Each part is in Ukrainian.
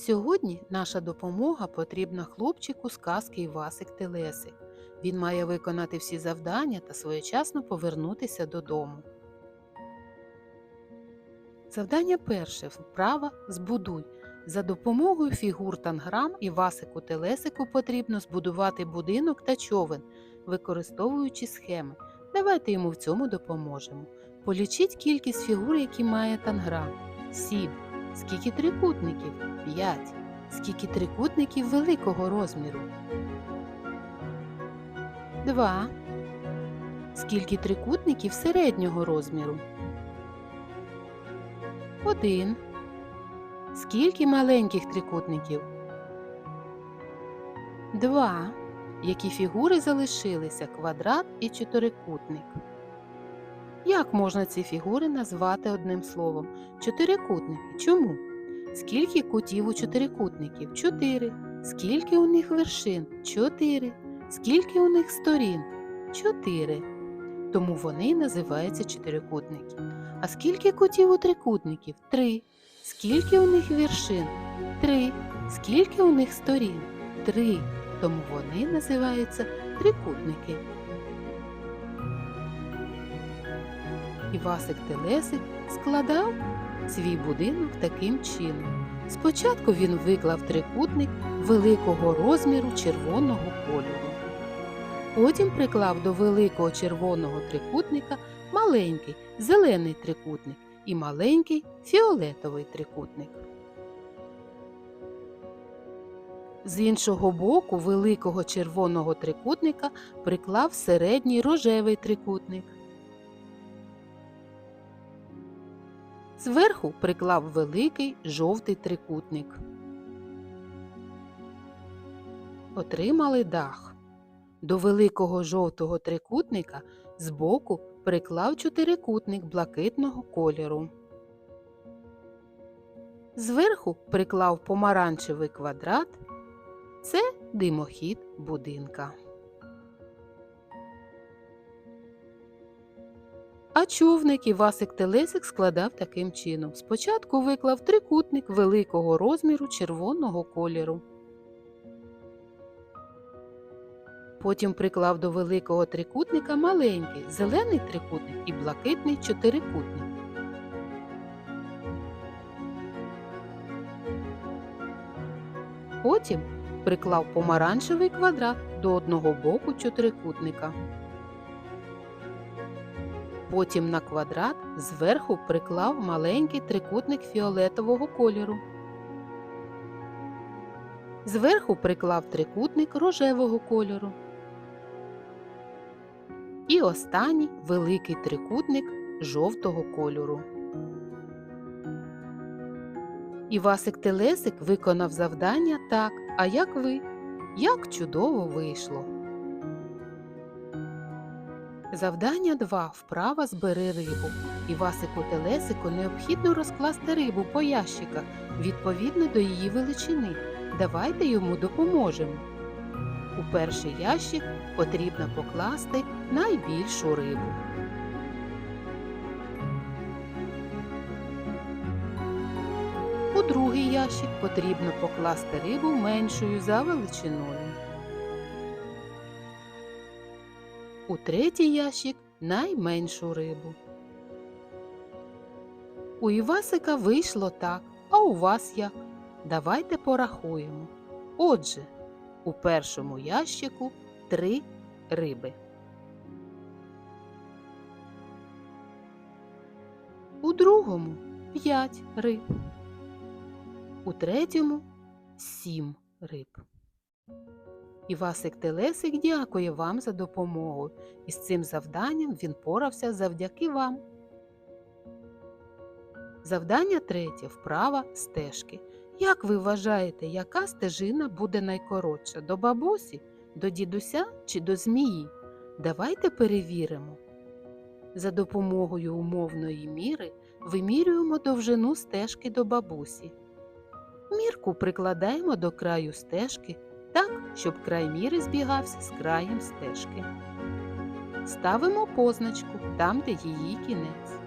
Сьогодні наша допомога потрібна хлопчику з казки Івасик Телесик. Він має виконати всі завдання та своєчасно повернутися додому. Завдання перше. Вправа збудуй. За допомогою фігур танграм Івасику Телесику потрібно збудувати будинок та човен, використовуючи схеми. Давайте йому в цьому допоможемо. Полічіть кількість фігур, які має танграм. 7. Скільки трикутників? 5. Скільки трикутників великого розміру? 2. Скільки трикутників середнього розміру? 1. Скільки маленьких трикутників? 2. Які фігури залишилися квадрат і чотирикутник? Як можна ці фігури назвати одним словом? Чотирикутники. Чому? Скільки кутів у чотирикутників? Чотири. Скільки у них вершин? Чотири. Скільки у них сторін? Чотири. Тому вони називаються чотирикутники. А скільки кутів у трикутників? Три. Скільки у них вершин? Три. Скільки у них сторін? Три. Тому вони називаються трикутники. Івасик Телесик складав свій будинок таким чином. Спочатку він виклав трикутник великого розміру червоного кольору. Потім приклав до великого червоного трикутника маленький зелений трикутник і маленький фіолетовий трикутник. З іншого боку великого червоного трикутника приклав середній рожевий трикутник. Зверху приклав великий жовтий трикутник. Отримали дах. До великого жовтого трикутника збоку приклав чотирикутник блакитного кольору. Зверху приклав помаранчевий квадрат. Це димохід будинка. А човник Івасик Телесик складав таким чином. Спочатку виклав трикутник великого розміру червоного кольору. Потім приклав до великого трикутника маленький зелений трикутник і блакитний чотирикутник. Потім приклав помаранчевий квадрат до одного боку чотирикутника. Потім на квадрат зверху приклав маленький трикутник фіолетового кольору. Зверху приклав трикутник рожевого кольору. І останній великий трикутник жовтого кольору. Івасик Телесик виконав завдання так, а як ви? Як чудово вийшло! Завдання 2. Вправа збери рибу. Івасику Телесику необхідно розкласти рибу по ящиках відповідно до її величини. Давайте йому допоможемо. У перший ящик потрібно покласти найбільшу рибу. У другий ящик потрібно покласти рибу меншою за величиною. У третій ящик найменшу рибу. У Івасика вийшло так, а у вас як? Давайте порахуємо. Отже, у першому ящику три риби. У другому п'ять риб. У третьому сім риб. Івасик Телесик дякує вам за допомогу. І з цим завданням він порався завдяки вам. Завдання третє. Вправа стежки. Як ви вважаєте, яка стежина буде найкоротша? До бабусі, до дідуся чи до змії? Давайте перевіримо. За допомогою умовної міри вимірюємо довжину стежки до бабусі. Мірку прикладаємо до краю стежки так, щоб край міри збігався з краєм стежки. Ставимо позначку там, де її кінець.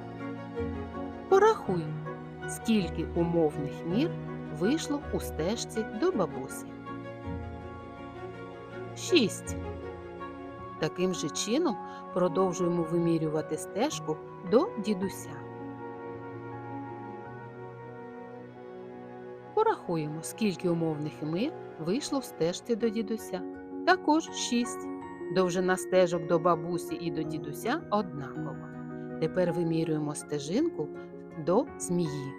Порахуємо, скільки умовних мір вийшло у стежці до бабусі. 6. Таким же чином продовжуємо вимірювати стежку до дідуся. Порахуємо, скільки умовних миль вийшло в стежці до дідуся. Також 6. Довжина стежок до бабусі і до дідуся однакова. Тепер вимірюємо стежинку до змії.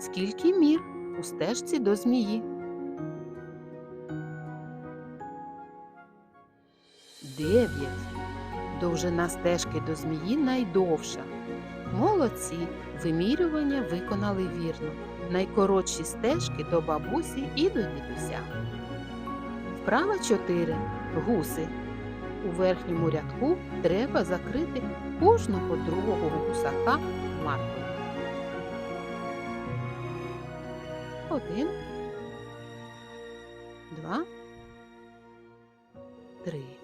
Скільки мір у стежці до змії? 9. Довжина стежки до змії найдовша. Молодці! Вимірювання виконали вірно. Найкоротші стежки до бабусі і до дідуся. Вправа 4. Гуси. У верхньому рядку треба закрити кожного другого гусака маркою. 1. 2. 3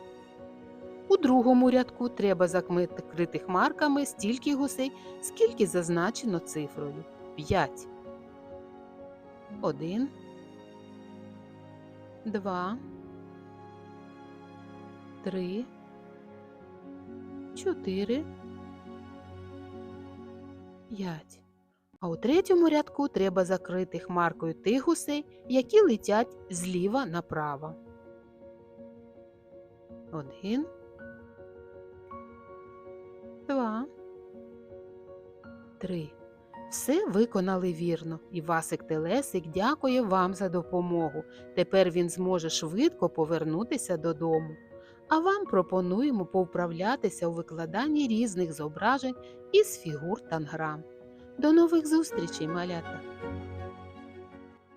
другому рядку треба закрити хмарками стільки гусей, скільки зазначено цифрою 5. Один, два, три, чотири, п'ять. А у третьому рядку треба закрити хмаркою тих гусей, які летять зліва направо. Один, два, три. Все виконали вірно, і Васик Телесик дякує вам за допомогу. Тепер він зможе швидко повернутися додому. А вам пропонуємо повправлятися у викладанні різних зображень із фігур танграм. До нових зустрічей, малята!